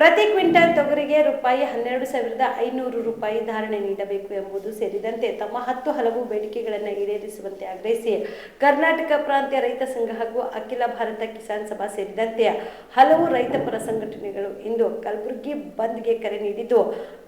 ಪ್ರತಿ ಕ್ವಿಂಟಲ್ ತೊಗರಿಗೆ ರೂಪಾಯಿ ಹನ್ನೆರಡು ಸಾವಿರದ ಐನೂರು ರೂಪಾಯಿ ಧಾರಣೆ ನೀಡಬೇಕು ಎಂಬುದು ಸೇರಿದಂತೆ ತಮ್ಮ ಹತ್ತು ಹಲವು ಬೇಡಿಕೆಗಳನ್ನು ಈಡೇರಿಸುವಂತೆ ಆಗ್ರಹಿಸಿ ಕರ್ನಾಟಕ ಪ್ರಾಂತ್ಯ ರೈತ ಸಂಘ ಹಾಗೂ ಅಖಿಲ ಭಾರತ ಕಿಸಾನ್ ಸಭಾ ಸೇರಿದಂತೆ ಹಲವು ರೈತಪರ ಸಂಘಟನೆಗಳು ಇಂದು ಕಲಬುರಗಿ ಬಂದ್ಗೆ ಕರೆ ನೀಡಿದ್ದು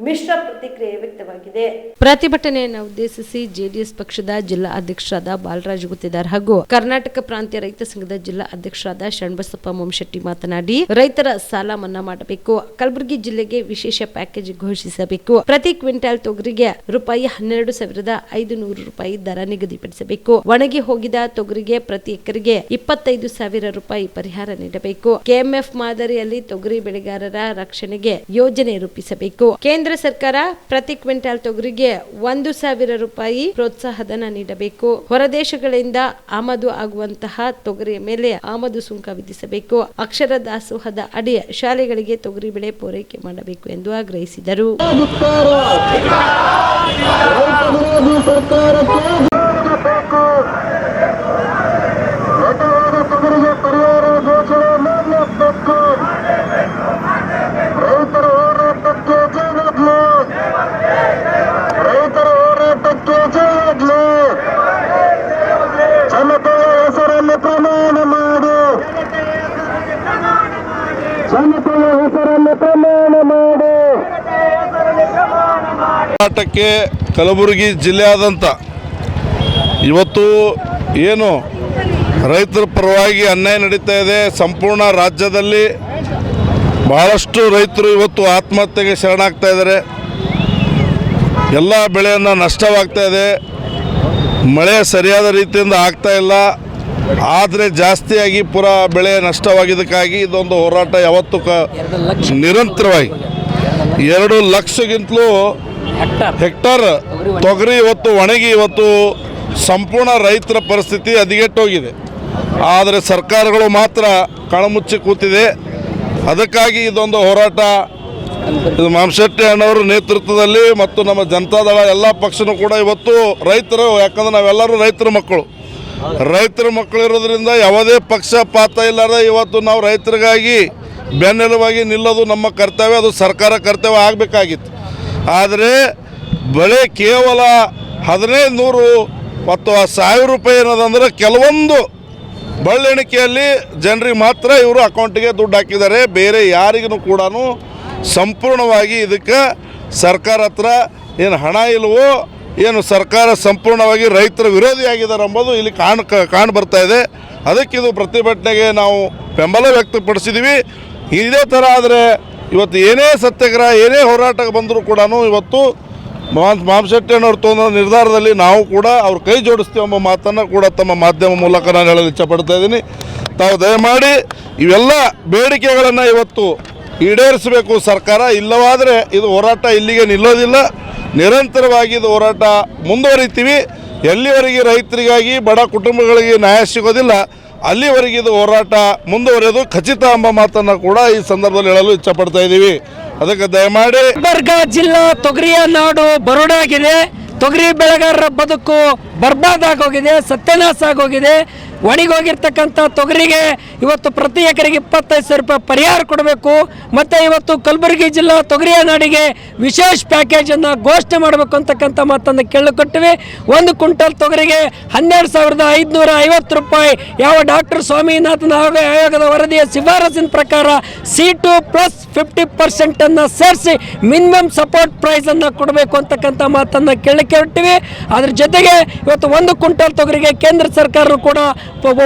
ಮಿಶ್ರ ಪ್ರತಿಕ್ರಿಯೆ ವ್ಯಕ್ತವಾಗಿದೆ. ಪ್ರತಿಭಟನೆಯನ್ನು ಉದ್ದೇಶಿಸಿ ಜೆಡಿಎಸ್ ಪಕ್ಷದ ಜಿಲ್ಲಾ ಅಧ್ಯಕ್ಷರಾದ ಬಾಲರಾಜ್ ಗುತ್ತಿದಾರ್ ಹಾಗೂ ಕರ್ನಾಟಕ ಪ್ರಾಂತ್ಯ ರೈತ ಸಂಘದ ಜಿಲ್ಲಾ ಅಧ್ಯಕ್ಷರಾದ ಶರಣಬಸಪ್ಪ ಮೊಮ್ಶೆಟ್ಟಿ ಮಾತನಾಡಿ, ರೈತರ ಸಾಲ ಮನ್ನಾ ಮಾಡಬೇಕು. ಕಲಬುರಗಿ ಜಿಲ್ಲೆಗೆ ವಿಶೇಷ ಪ್ಯಾಕೇಜ್ ಘೋಷಿಸಬೇಕು. ಪ್ರತಿ ಕ್ವಿಂಟಾಲ್ ತೊಗರಿಗೆ ರೂಪಾಯಿ ಹನ್ನೆರಡು ಸಾವಿರದ ಐದು ನೂರು ರೂಪಾಯಿ ದರ ನಿಗದಿಪಡಿಸಬೇಕು. ಒಣಗಿ ಹೋಗಿದ ತೊಗರಿಗೆ ಪ್ರತಿ ಎಕರೆಗೆ ಇಪ್ಪತ್ತೈದು ಸಾವಿರ ರೂಪಾಯಿ ಪರಿಹಾರ ನೀಡಬೇಕು. ಕೆಎಂಎಫ್ ಮಾದರಿಯಲ್ಲಿ ತೊಗರಿ ಬೆಳೆಗಾರರ ರಕ್ಷಣೆಗೆ ಯೋಜನೆ ರೂಪಿಸಬೇಕು. ಕೇಂದ್ರ ಸರ್ಕಾರ ಪ್ರತಿ ಕ್ವಿಂಟಾಲ್ ತೊಗರಿಗೆ ಒಂದು ಸಾವಿರ ರೂಪಾಯಿ ಪ್ರೋತ್ಸಾಹಧನ ನೀಡಬೇಕು. ಹೊರದೇಶಗಳಿಂದ ಆಮದು ಆಗುವಂತಹ ತೊಗರಿಯ ಮೇಲೆ ಆಮದು ಸುಂಕ ವಿಧಿಸಬೇಕು. ಅಕ್ಷರ ದಾಸೋಹದ ಅಡಿ ಶಾಲೆಗಳಿಗೆ ತೊಗರಿ ಬೆಳೆ ಪೂರೈಕೆ ಮಾಡಬೇಕು ಎಂದು ಆಗ್ರಹಿಸಿದರು. ಹೋರಾಟಕ್ಕೆ ಕಲಬುರಗಿ ಜಿಲ್ಲೆಯಾದಂಥ ಇವತ್ತು ಏನು ರೈತರ ಪರವಾಗಿ ಅನ್ಯಾಯ ನಡೀತಾ ಇದೆ. ಸಂಪೂರ್ಣ ರಾಜ್ಯದಲ್ಲಿ ಬಹಳಷ್ಟು ರೈತರು ಇವತ್ತು ಆತ್ಮಹತ್ಯೆಗೆ ಶರಣಾಗ್ತಾ ಇದ್ದಾರೆ. ಎಲ್ಲ ಬೆಳೆಯನ್ನು ನಷ್ಟವಾಗ್ತಾ ಇದೆ. ಮಳೆ ಸರಿಯಾದ ರೀತಿಯಿಂದ ಆಗ್ತಾ ಇಲ್ಲ. ಆದರೆ ಜಾಸ್ತಿಯಾಗಿ ಪುರ ಬೆಳೆ ನಷ್ಟವಾಗಿದ್ದಕ್ಕಾಗಿ ಇದೊಂದು ಹೋರಾಟ ಯಾವತ್ತೂ ಕ ನಿರಂತರವಾಗಿ. ಎರಡು ಲಕ್ಷಗಿಂತಲೂ ಹೆಕ್ಟರ್. ತೊಗರಿ ಇವತ್ತು, ಒಣಗಿ ಇವತ್ತು ಸಂಪೂರ್ಣ ರೈತರ ಪರಿಸ್ಥಿತಿ ಹದಗೆಟ್ಟೋಗಿದೆ ಆದರೆ ಸರ್ಕಾರಗಳು ಮಾತ್ರ ಕಣಮುಚ್ಚಿ ಕೂತಿದೆ. ಅದಕ್ಕಾಗಿ ಇದೊಂದು ಹೋರಾಟ. ಇದು ಮಾಂಶೆಟ್ಟಿ ಅಣ್ಣವರ ನೇತೃತ್ವದಲ್ಲಿ ಮತ್ತು ನಮ್ಮ ಜನತಾದಳ ಎಲ್ಲ ಪಕ್ಷನೂ ಕೂಡ ಇವತ್ತು ರೈತರು, ಯಾಕಂದ್ರೆ ನಾವೆಲ್ಲರೂ ರೈತರ ಮಕ್ಕಳು. ರೈತರ ಮಕ್ಕಳು ಇರೋದ್ರಿಂದ ಯಾವುದೇ ಪಕ್ಷಪಾತ ಇಲ್ಲಾರ ಇವತ್ತು ನಾವು ರೈತರಿಗಾಗಿ ಬೆನ್ನೆಲುವಾಗಿ ನಿಲ್ಲೋದು ನಮ್ಮ ಕರ್ತವ್ಯ. ಅದು ಸರ್ಕಾರ ಕರ್ತವ್ಯ ಆಗಬೇಕಾಗಿತ್ತು. ಆದರೆ ಬೆಳೆ ಕೇವಲ ಹದಿನೈದು ನೂರು ಮತ್ತು ಸಾವಿರ ರೂಪಾಯಿ ಏನದಂದ್ರೆ ಕೆಲವೊಂದು ಬಳ್ಳೆಣಿಕೆಯಲ್ಲಿ ಜನರಿಗೆ ಮಾತ್ರ ಇವರು ಅಕೌಂಟಿಗೆ ದುಡ್ಡು ಹಾಕಿದ್ದಾರೆ. ಬೇರೆ ಯಾರಿಗೂ ಕೂಡ ಸಂಪೂರ್ಣವಾಗಿ ಇದಕ್ಕೆ ಸರ್ಕಾರ ಹತ್ರ ಏನು ಹಣ ಇಲ್ಲವೋ ಏನು ಸರ್ಕಾರ ಸಂಪೂರ್ಣವಾಗಿ ರೈತರ ವಿರೋಧಿಯಾಗಿದ್ದಾರೆ ಎಂಬುದು ಇಲ್ಲಿ ಕಾಣ್ ಕಾಣ್ ಬರ್ತಾ ಇದೆ. ಅದಕ್ಕಿದು ಪ್ರತಿಭಟನೆಗೆ ನಾವು ಬೆಂಬಲ ವ್ಯಕ್ತಪಡಿಸಿದ್ದೀವಿ. ಇದೇ ಥರ ಆದರೆ ಇವತ್ತು ಏನೇ ಸತ್ಯಾಗ್ರಹ, ಏನೇ ಹೋರಾಟಕ್ಕೆ ಬಂದರೂ ಕೂಡ ಇವತ್ತು ಮಾಮ್ ಅನ್ನೋರು ತೊಗೊಂಡ ನಿರ್ಧಾರದಲ್ಲಿ ನಾವು ಕೂಡ ಅವ್ರು ಕೈ ಜೋಡಿಸ್ತೀವಿ ಎಂಬ ಮಾತನ್ನು ಕೂಡ ತಮ್ಮ ಮಾಧ್ಯಮ ಮೂಲಕ ನಾನು ಹೇಳಲು ಇಚ್ಛಪಡ್ತಾ ಇದ್ದೀನಿ. ತಾವು ದಯಮಾಡಿ ಇವೆಲ್ಲ ಬೇಡಿಕೆಗಳನ್ನು ಇವತ್ತು ಈಡೇರಿಸಬೇಕು ಸರ್ಕಾರ. ಇಲ್ಲವಾದರೆ ಇದು ಹೋರಾಟ ಇಲ್ಲಿಗೆ ನಿಲ್ಲೋದಿಲ್ಲ. ನಿರಂತರವಾಗಿ ಇದು ಹೋರಾಟ ಮುಂದುವರಿತೀವಿ. ಎಲ್ಲಿವರೆಗೆ ರೈತರಿಗಾಗಿ ಬಡ ಕುಟುಂಬಗಳಿಗೆ ನ್ಯಾಯ ಸಿಗೋದಿಲ್ಲ ಅಲ್ಲಿವರೆಗೆ ಇದು ಹೋರಾಟ ಮುಂದುವರೆದು ಖಚಿತ ಎಂಬ ಮಾತನ್ನು ಕೂಡ ಈ ಸಂದರ್ಭದಲ್ಲಿ ಹೇಳಲು ಇಚ್ಛಪಡ್ತಾ ಇದ್ದೀವಿ. ಅದಕ್ಕೆ ದಯಮಾಡಿ ಗುಲ್ಬರ್ಗ ಜಿಲ್ಲಾ ತೊಗರಿಯ ನಾಡು ಬರುಡಾಗಿದೆ. ತೊಗರಿ ಬೆಳೆಗಾರರ ಬದುಕು ಬರ್ಬಾದ್ ಆಗೋಗಿದೆ, ಸತ್ಯನಾಶ ಆಗೋಗಿದೆ. ಒಣಗೋಗಿರ್ತಕ್ಕಂಥ ತೊಗರಿಗೆ ಇವತ್ತು ಪ್ರತಿ ಎಕರೆಗೆ ಇಪ್ಪತ್ತೈದು ಸಾವಿರ ರೂಪಾಯಿ ಪರಿಹಾರ ಕೊಡಬೇಕು. ಮತ್ತು ಇವತ್ತು ಕಲಬುರಗಿ ಜಿಲ್ಲಾ ತೊಗರಿಯ ನಾಡಿಗೆ ವಿಶೇಷ ಪ್ಯಾಕೇಜನ್ನು ಘೋಷಣೆ ಮಾಡಬೇಕು ಅಂತಕ್ಕಂಥ ಮಾತನ್ನು ಕೇಳಿಕೊಟ್ಟಿವಿ. ಒಂದು ಕ್ವಿಂಟಲ್ ತೊಗರಿಗೆ ಹನ್ನೆರಡು ಸಾವಿರದ ಐದುನೂರ ಐವತ್ತು ರೂಪಾಯಿ. ಯಾವ ಡಾಕ್ಟರ್ ಸ್ವಾಮಿನಾಥನ್ ಆಯೋಗ ಆಯೋಗದ ವರದಿಯ ಶಿಫಾರಸಿನ ಪ್ರಕಾರ ಸಿ ಟು ಪ್ಲಸ್ ಫಿಫ್ಟಿ ಪರ್ಸೆಂಟನ್ನು ಸೇರಿಸಿ ಮಿನಿಮಮ್ ಸಪೋರ್ಟ್ ಪ್ರೈಸನ್ನು ಕೊಡಬೇಕು ಅಂತಕ್ಕಂಥ ಮಾತನ್ನು ಕೇಳಿಕೊಟ್ಟಿವೆ ಅದ್ರ ಜೊತೆಗೆ ಇವತ್ತು ಒಂದು ಕ್ವಿಂಟಲ್ ತೊಗರಿಗೆ ಕೇಂದ್ರ ಸರ್ಕಾರ ಕೂಡ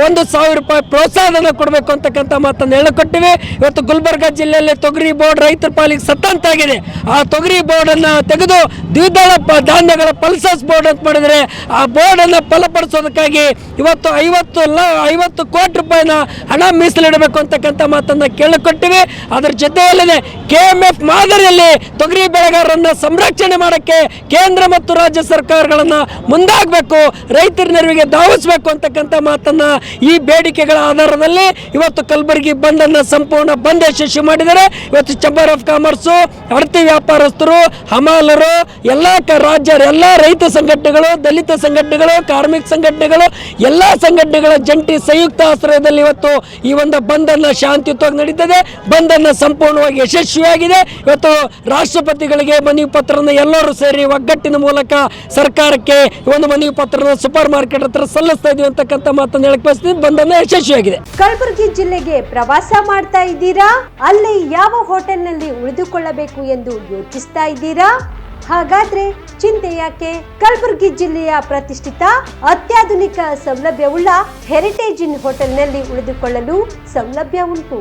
ಒಂದು ಸಾವಿರ ರೂಪಾಯಿ ಪ್ರೋತ್ಸಾಹನ ಕೊಡಬೇಕು ಅಂತಕ್ಕಂಥ ಮಾತನ್ನು ಹೇಳಿಕೊಟ್ಟಿವೆ. ಇವತ್ತು ಗುಲ್ಬರ್ಗ ಜಿಲ್ಲೆಯಲ್ಲಿ ತೊಗರಿ ಬೋರ್ಡ್ ರೈತರ ಪಾಲಿಗೆ ಸತ್ತಂತಾಗಿದೆ ಆ ತೊಗರಿ ಬೋರ್ಡನ್ನು ತೆಗೆದು ದ್ವಿದಳ ಧಾನ್ಯಗಳ ಪಲ್ಸಸ್ ಬೋರ್ಡ್ ಅಂತ ಮಾಡಿದರೆ ಆ ಬೋರ್ಡನ್ನು ಫಲಪಡಿಸೋದಕ್ಕಾಗಿ ಇವತ್ತು ಐವತ್ತು ಲ ಐವತ್ತು ಕೋಟಿ ರೂಪಾಯಿನ ಹಣ ಮೀಸಲಿಡಬೇಕು ಅಂತಕ್ಕಂಥ ಮಾತನ್ನು ಕೇಳಿಕೊಟ್ಟಿವಿ. ಅದರ ಜೊತೆಯಲ್ಲೇ ಕೆ ಎಂ ಎಫ್ ಮಾದರಿಯಲ್ಲಿ ತೊಗರಿ ಬೆಳೆಗಾರರನ್ನು ಸಂರಕ್ಷಣೆ ಮಾಡೋಕ್ಕೆ ಕೇಂದ್ರ ಮತ್ತು ರಾಜ್ಯ ಸರ್ಕಾರಗಳನ್ನು ಮುಂದಾಗಬೇಕು. ಮಾಡಬೇಕು, ರೈತರ ನೆರವಿಗೆ ಧಾವಿಸಬೇಕು ಅಂತಕ್ಕಂಥ ಮಾತನ್ನ ಈ ಬೇಡಿಕೆಗಳ ಆಧಾರದಲ್ಲಿ ಇವತ್ತು ಕಲಬುರಗಿ ಬಂಡನ್ನು ಸಂಪೂರ್ಣ ಬಂದ್ ಯಶಸ್ವಿ ಮಾಡಿದ್ದಾರೆ. ಇವತ್ತು ಚಂಬರ್ ಆಫ್ ಕಾಮರ್ಸು ಅಡತಿ ವ್ಯಾಪಾರಸ್ಥರು, ಹಮಾಲರು, ಎಲ್ಲ ರಾಜ್ಯ, ಎಲ್ಲ ರೈತ ಸಂಘಟನೆಗಳು, ದಲಿತ ಸಂಘಟನೆಗಳು, ಕಾರ್ಮಿಕ ಸಂಘಟನೆಗಳು, ಎಲ್ಲ ಸಂಘಟನೆಗಳ ಜಂಟಿ ಸಂಯುಕ್ತ ಆಶ್ರಯದಲ್ಲಿ ಇವತ್ತು ಈ ಒಂದು ಬಂದನ್ನು ಶಾಂತಿಯುತವಾಗಿ ನಡೀತದೆ. ಬಂದನ್ನು ಸಂಪೂರ್ಣವಾಗಿ ಯಶಸ್ವಿಯಾಗಿದೆ. ಇವತ್ತು ರಾಷ್ಟ್ರಪತಿಗಳಿಗೆ ಮನವಿ ಪತ್ರವನ್ನು ಎಲ್ಲರೂ ಸೇರಿ ಒಗ್ಗಟ್ಟಿನ ಮೂಲಕ ಸರ್ಕಾರಕ್ಕೆ ಒಂದು ಮನವಿ ಪತ್ರನ ಸೂಪರ್ ಮಾರ್ಕೆಟ್ ಹತ್ರ ಸಲ್ಲಿಸ್ತಾ ಇದೀವಿ ಅಂತಕ್ಕಂಥ ಮಾತನ್ನು ಹೇಳಕ್ ಬಯಸ್ತೀನಿ. ಬಂಧನ ಯಶಸ್ವಿಯಾಗಿದೆ. ಕಲಬುರಗಿ ಜಿಲ್ಲೆಗೆ ಪ್ರವಾಸ ಮಾಡ್ತಾ ಇದ್ದೀರಾ? ಅಲ್ಲಿ ಯಾವ ಹೋಟೆಲ್ನಲ್ಲಿ ಉಳಿದುಕೊಳ್ಳಬೇಕು ಎಂದು ಯೋಚಿಸ್ತಾ ಇದ್ದೀರಾ? ಹಾಗಾದ್ರೆ ಚಿಂತೆ ಯಾಕೆ? ಕಲಬುರಗಿ ಜಿಲ್ಲೆಯ ಪ್ರತಿಷ್ಠಿತ ಅತ್ಯಾಧುನಿಕ ಸೌಲಭ್ಯವುಳ್ಳ ಹೆರಿಟೇಜ್ ಇನ್ ಹೋಟೆಲ್ನಲ್ಲಿ ಉಳಿದುಕೊಳ್ಳಲು ಸೌಲಭ್ಯ ಉಂಟು.